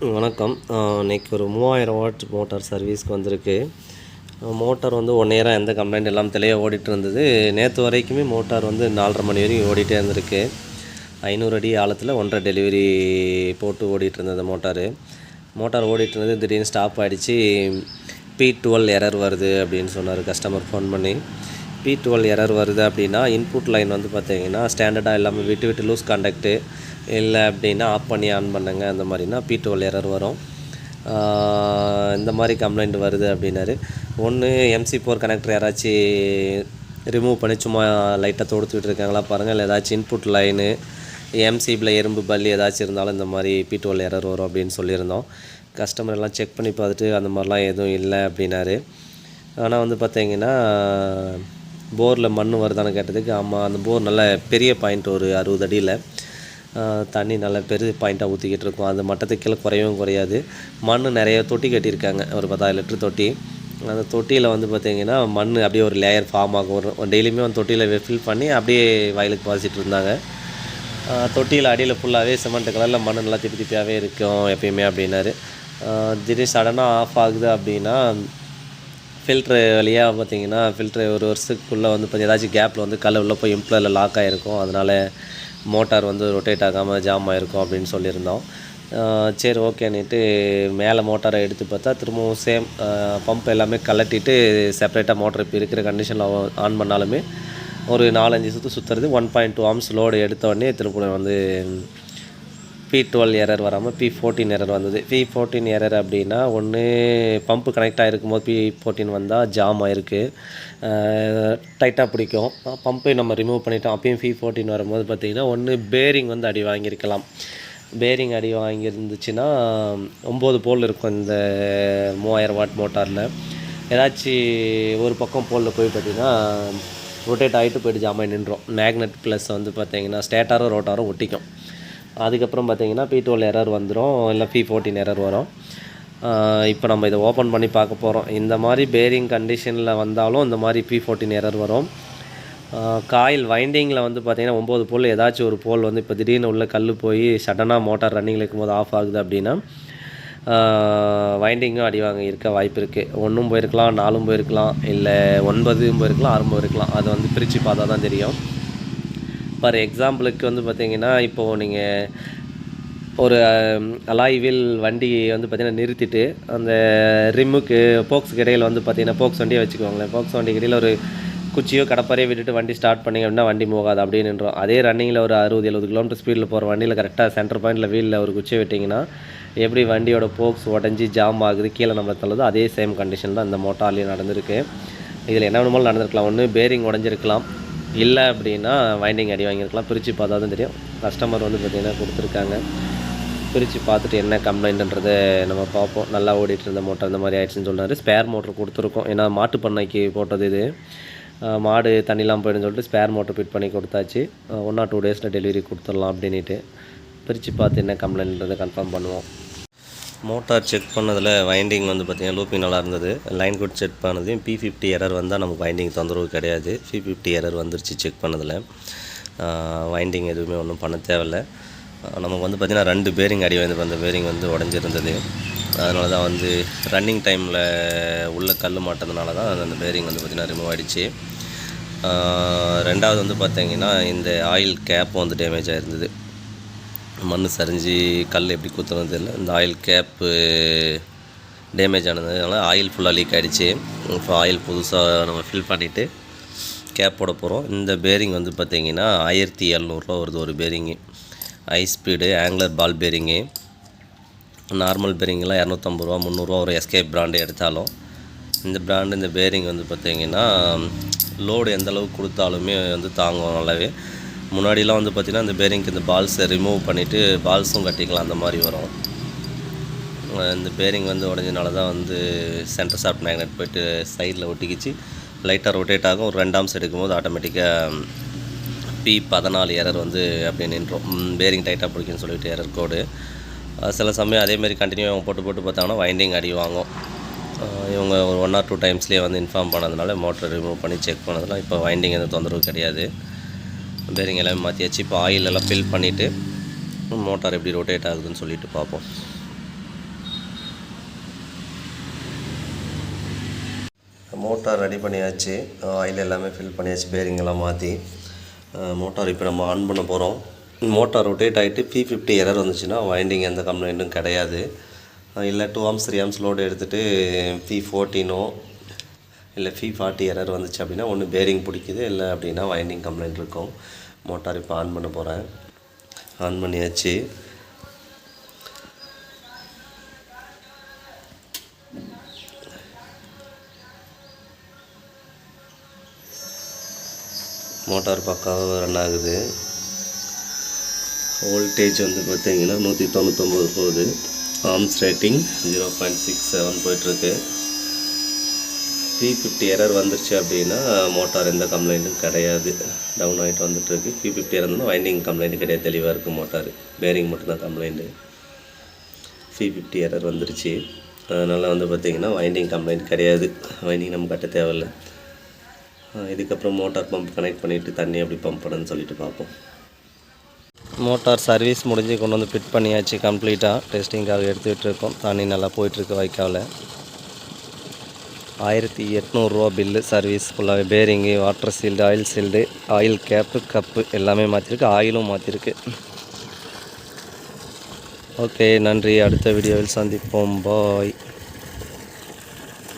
வணக்கம். இன்றைக்கி ஒரு மூவாயிரம் வாட் மோட்டார் சர்வீஸ்க்கு வந்திருக்கு. மோட்டார் வந்து ஒன் இயராக எந்த கம்ப்ளைண்ட் எல்லாம் தெளிவாக ஓடிட்டு இருந்தது. நேற்று வரைக்குமே மோட்டார் வந்து நாலரை மணி வரைக்கும் ஓடிட்டே இருந்திருக்கு. ஐநூறு அடி ஆழத்தில் ஒன்றரை டெலிவரி போட்டு ஓடிட்டு இருந்தது மோட்டார். மோட்டார் ஓடிட்டு இருந்தது திடீர்னு ஸ்டாப் ஆகிடுச்சு பி டுவெல் எரர் வருது அப்படின்னு சொன்னார் கஸ்டமர் ஃபோன் பண்ணி. பி டுவெல் எரர் வருது அப்படின்னா இன்புட் லைன் வந்து பார்த்தீங்கன்னா ஸ்டாண்டர்டாக இல்லாமல் விட்டு விட்டு லூஸ் கான்டாக்ட்டு இல்லை அப்படின்னா ஆஃப் பண்ணி ஆன் பண்ணுங்கள் அந்த மாதிரினா பி டுவெல் எரர் வரும். இந்த மாதிரி கம்ப்ளைண்ட் வருது அப்படின்னாரு. ஒன்று எம்சி ஃபோர் கனெக்டர் யாராச்சும் ரிமூவ் பண்ணி சும்மா லைட்டாக தொடுத்துட்டு இருக்காங்களா பாருங்கள் இல்லை ஏதாச்சும் இன்புட் லைனு எம்சிபியில் எறும்பு பல்லி ஏதாச்சும் இருந்தாலும் இந்த மாதிரி பி டுவெல் எரர் வரும் அப்படின்னு சொல்லியிருந்தோம். கஸ்டமர் எல்லாம் செக் பண்ணி பார்த்துட்டு அந்த மாதிரிலாம் எதுவும் இல்லை அப்படின்னாரு. ஆனால் வந்து பார்த்திங்கன்னா போரில் மண் வருதான்னு கேட்டதுக்கு ஆமாம் அந்த போர் நல்ல பெரிய பாயிண்ட் ஒரு அறுபது அடியில். தண்ணி நல்ல பெரிய பாயிண்ட்டாக ஊற்றிக்கிட்டு இருக்கும். அது மட்டத்துக்கு கீழே குறையவும் குறையாது. மண் நிறைய தொட்டி கட்டியிருக்காங்க. ஒரு பத்தாயிரம் லிட்டர் தொட்டி. அந்த தொட்டியில் வந்து பார்த்திங்கன்னா மண் அப்படியே ஒரு லேயர் ஃபார்ம் ஆகும். ஒரு டெய்லியுமே அந்த தொட்டியில் ஃபில் பண்ணி அப்படியே வயலுக்கு பாசிட்டு இருந்தாங்க. தொட்டியில் அடியில் ஃபுல்லாகவே சிமெண்ட் கலரில் மண் நல்லா திப்பி திப்பியாகவே இருக்கும் எப்பயுமே அப்படின்னாரு. திடீர் சடனாக ஆஃப் ஆகுது அப்படின்னா ஃபில்ட்ரு வழியாக பார்த்தீங்கன்னா ஃபில்ட்ரு ஒரு வருஷத்துக்குள்ளே வந்து கொஞ்சம் ஏதாச்சும் கேப்பில் வந்து கல் உள்ளே போய் இம்ப்ளரில் லாக் ஆகிருக்கும் அதனால் மோட்டார் வந்து ரொட்டேட் ஆகாமல் ஜாம் ஆகிருக்கும் அப்படின்னு சொல்லியிருந்தோம். சரி ஓகேன்னுட்டு மேலே மோட்டாரை எடுத்து பார்த்தா திரும்பவும் சேம் பம்ப் எல்லாமே கலட்டிட்டு செப்பரேட்டாக மோட்டர் இப்போ இருக்கிற கண்டிஷனில் ஆன் பண்ணாலுமே ஒரு நாலஞ்சு சுற்று சுற்றுறது one point two amps load எடுத்தோடனே திருப்பூர் வந்து பி டுவெல் எரர் வராமல் பி ஃபோர்டீன் எரர் வந்தது. பி ஃபோர்டீன் எரர் அப்படின்னா ஒன்று பம்பு கனெக்ட் ஆகிருக்கும் போது பி ஃபோர்டீன் வந்தால் ஜாம் ஆகிருக்கு டைட்டாக பிடிக்கும். பம்பை நம்ம ரிமூவ் பண்ணிட்டோம். அப்பயும் பி ஃபோர்டீன் வரும்போது பார்த்திங்கன்னா ஒன்று பேரிங் வந்து அடி வாங்கியிருக்கலாம். பேரிங் அடி வாங்கியிருந்துச்சுன்னா ஒம்பது போல் இருக்கும் இந்த மூவாயிரம் வாட் மோட்டாரில். ஏதாச்சும் ஒரு பக்கம் போலில் போய் பார்த்திங்கன்னா ரொட்டேட் ஆகிட்டு போயிட்டு ஜாமான் நின்றோம் மேக்னெட் ப்ளஸ் வந்து பார்த்தீங்கன்னா ஸ்டேட்டாரும் ரோட்டாரும் ஒட்டிக்கும். அதுக்கப்புறம் பார்த்தீங்கன்னா பி டுவெல் எரர் வந்துடும் இல்லை பி ஃபோர்டீன் எரர் வரும். இப்போ நம்ம இதை ஓப்பன் பண்ணி பார்க்க போகிறோம் இந்த மாதிரி பேரிங் கண்டிஷனில் வந்தாலும் இந்த மாதிரி பி ஃபோர்டீன் எரர் வரும். காயில் வைண்டிங்கில் வந்து பார்த்தீங்கன்னா ஒம்பது போல் ஏதாச்சும் ஒரு போல் வந்து இப்போ திடீர்னு உள்ள கல் போய் சடனாக மோட்டார் ரன்னிங்கில் இருக்கும்போது ஆஃப் ஆகுது அப்படின்னா வைண்டிங்கும் அடிவாங்க இருக்க வாய்ப்பு இருக்குது ஒன்றும் போயிருக்கலாம் நாலும் போயிருக்கலாம் இல்லை ஒன்பதும் போயிருக்கலாம் ஆறும் போயிருக்கலாம். அது வந்து பிரித்து பார்த்தா தான் தெரியும். ஃபார் எக்ஸாம்பிளுக்கு வந்து பார்த்தீங்கன்னா இப்போது நீங்கள் ஒரு um, அலாய் வீல் வண்டி வந்து பார்த்தீங்கன்னா நிறுத்திட்டு அந்த ரிம்முக்கு போக்ஸுக்கு இடையில் வந்து பார்த்தீங்கன்னா போக்ஸ் வண்டியை வச்சுக்கோங்களேன். போக்ஸ் வண்டிக்கு இடையில் ஒரு குச்சியோ கடப்பாரையோ விட்டுட்டு வண்டி ஸ்டார்ட் பண்ணிங்க அப்படின்னா வண்டி போகாது அப்படின்னுன்றோம் அதே ரன்னிங்கில் ஒரு அறுபது எழுபது கிலோமீட்டர் ஸ்பீடில் போகிற வண்டியில் கரெக்டாக சென்டர் பாயிண்டில் வீலில் ஒரு குச்சியை விட்டிங்கன்னா எப்படி வண்டியோட போக்ஸ் உடஞ்சி ஜாம் ஆகுது கீழே நம்மளை தள்ளுதோ அதே சேம் கண்டிஷன் தான் இந்த மோட்டார்லேயும் நடந்திருக்கு. இதில் என்ன வேணுமோ நடந்திருக்கலாம். ஒன்று பேரிங் உடஞ்சிருக்கலாம். இல்லை அப்படின்னா வைண்டிங் அடி வாங்கியிருக்கலாம். பிரித்து பார்த்தா தான் தெரியும். கஸ்டமர் வந்து பார்த்திங்கன்னா கொடுத்துருக்காங்க. பிரித்து பார்த்துட்டு என்ன கம்ப்ளைண்ட்ன்றதை நம்ம பார்ப்போம். நல்லா ஓடிட்டு இருந்த மோட்டர் இந்த மாதிரி ஆயிடுச்சுன்னு சொன்னார் ஸ்பேர் மோட்டர் கொடுத்துருக்கோம். ஏன்னா மாட்டு பண்ணைக்கு போட்டது இது. மாடு தண்ணிலாம் போயிடுன்னு சொல்லிட்டு ஸ்பேர் மோட்டர் ஃபிட் பண்ணி கொடுத்தாச்சு. ஒன் ஆர் டூ டேஸில் டெலிவரி கொடுத்துடலாம் அப்படின்ட்டு பிரித்து பார்த்து என்ன கம்ப்ளைண்ட்ன்றதை கன்ஃபார்ம் பண்ணுவோம். மோட்டார் செக் பண்ணதில் வைண்டிங் வந்து பார்த்திங்கன்னா லூப்பிங் நல்லா இருந்தது. லைன் குட் செக் பண்ணதையும் பி ஃபிஃப்டி எரர் வந்தால் நமக்கு வைண்டிங் தொந்தரவு கிடையாது. பி ஃபிஃப்டி எரர் வந்துருச்சு செக் பண்ணதில். வைண்டிங் எதுவுமே ஒன்றும் பண்ண தேவையில்ல. நமக்கு வந்து பார்த்திங்கன்னா ரெண்டு பேரிங் அடி வந்து அந்த பேரிங் வந்து உடஞ்சிருந்தது. அதனால தான் வந்து ரன்னிங் டைமில் உள்ள கல் மாட்டதுனால தான் அந்த பேரிங் வந்து பார்த்திங்கன்னா ரிமூவ் ஆகிடுச்சு ரெண்டாவது வந்து பார்த்திங்கன்னா இந்த ஆயில் கேப் வந்து டேமேஜ் ஆகிருந்தது மண் சரிஞ்சு கல் எப்படி குத்துறது தெரியல. இந்த ஆயில் கேப்பு டேமேஜ் ஆனதுனால ஆயில் ஃபுல்லாக லீக் ஆகிடுச்சு இப்போ ஆயில் புதுசாக நம்ம ஃபில் பண்ணிவிட்டு கேப் போட போகிறோம் இந்த பேரிங் வந்து பார்த்திங்கன்னா ஆயிரத்தி எழுநூறுவா வருது ஒரு bearing high speed angular ball bearing normal பேரிங்கெலாம் இரநூத்தம்பது ரூபா முந்நூறுரூவா ஒரு எஸ்கேப் பிராண்டு எடுத்தாலும் இந்த பிராண்டு இந்த பேரிங் வந்து பார்த்திங்கன்னா லோடு எந்த அளவுக்கு கொடுத்தாலுமே வந்து தாங்கும் நல்லாவே. முன்னாடிலாம் வந்து பார்த்திங்கன்னா இந்த பேரிங்க்கு இந்த பால்ஸை ரிமூவ் பண்ணிவிட்டு பால்ஸும் கட்டிக்கலாம் அந்த மாதிரி வரும். இந்த பேரிங் வந்து உடஞ்சனால தான் வந்து சென்டர் ஷாஃப்ட் மேக்னெட் போயிட்டு சைடில் ஒட்டிக்கிச்சு. லைட்டாக ரொட்டேட் ஆகும். ஒரு ரெண்டாம் எடுக்கும்போது ஆட்டோமேட்டிக்காக பி பதினாலு எரர் வந்து அப்படியே நின்றோம். பேரிங் டைட்டாக பிடிக்குன்னு சொல்லிட்டு எரர் கோடு சில சமயம் அதேமாரி கண்டினியூ அவங்க போட்டு போட்டு பார்த்தாங்கன்னா வைண்டிங் அடி வாங்கும். இவங்க ஒரு ஒன் ஆர் டூ டைம்ஸ்லேயே வந்து இன்ஃபார்ம் பண்ணதுனால மோட்டர் ரிமூவ் பண்ணி செக் பண்ணதுனால இப்போ வைண்டிங் எதுவும் தொந்தரவு கிடையாது. பேரிங் எல்லாமே மாற்றியாச்சு இப்போ ஆயில் எல்லாம் ஃபில் பண்ணிவிட்டு மோட்டார் எப்படி ரொட்டேட் ஆகுதுன்னு சொல்லிட்டு பார்ப்போம். மோட்டார் ரெடி பண்ணியாச்சு. ஆயில் எல்லாமே ஃபில் பண்ணியாச்சு பேரிங் எல்லாம் மாற்றி மோட்டார் இப்போ நம்ம ஆன் பண்ண போகிறோம் மோட்டார் ரொட்டேட் ஆகிட்டு பி ஃபிஃப்டி எரர் வந்துச்சுன்னா வைண்டிங் எந்த கம்ப்ளைண்ட்டும் கிடையாது. இல்லை two amps three amps load எடுத்துகிட்டு பி ஃபோர்டீனோ இல்லை ஃபீ ஃபார்ட்டி எரர் வந்துச்சு அப்படின்னா ஒன்று பேரிங் பிடிக்குது இல்லை அப்படின்னா வைண்டிங் கம்ப்ளைண்ட் இருக்கும். மோட்டார் இப்போ ஆன் பண்ண போகிறேன் ஆன் பண்ணியாச்சு. மோட்டார் பக்காவாக ரன் ஆகுது. வோல்டேஜ் வந்து பார்த்தீங்கன்னா நூற்றி தொண்ணூத்தொம்பது போகுது. Arms rating zero point six seven போயிட்டுருக்கு பி ஃபிஃப்டி எரர் வந்துருச்சு அப்படின்னா மோட்டார் எந்த கம்ப்ளைண்ட்டும் கிடையாது. டவுன் ஆகிட்டு வந்துட்டுருக்கு. பி ஃபிஃப்டி எரர்னா வைண்டிங் கம்ப்ளைண்ட் கிடையாது. தெளிவாக இருக்குது மோட்டார் பேரிங் மட்டும்தான் கம்ப்ளைண்ட்டு பி ஃபிஃப்டி எரர் வந்துருச்சு. அதனால் வந்து பார்த்திங்கன்னா வைண்டிங் கம்ப்ளைண்ட் கிடையாது. வைண்டிங் நம்ம கட்ட தேவையில்ல. இதுக்கப்புறம் மோட்டார் பம்ப் கனெக்ட் பண்ணிவிட்டு தண்ணி எப்படி பம்ப் பண்ணுன்னு சொல்லிட்டு பார்ப்போம். மோட்டார் சர்வீஸ் முடிஞ்சு கொண்டு வந்து ஃபிட் பண்ணியாச்சு கம்ப்ளீட்டாக டெஸ்டிங்காக எடுத்துகிட்டு இருக்கோம். தண்ணி நல்லா போயிட்டுருக்கு வைக்காவில் ஆயிரத்தி எட்நூறுரூவா பில்லு சர்வீஸ் ஃபுல்லாகவே bearing water sealed oil sealed oil cap cup எல்லாமே மாற்றிருக்கு ஆயிலும் மாற்றிருக்கு ஓகே நன்றி. அடுத்த வீடியோவில் சந்திப்போம். பாய்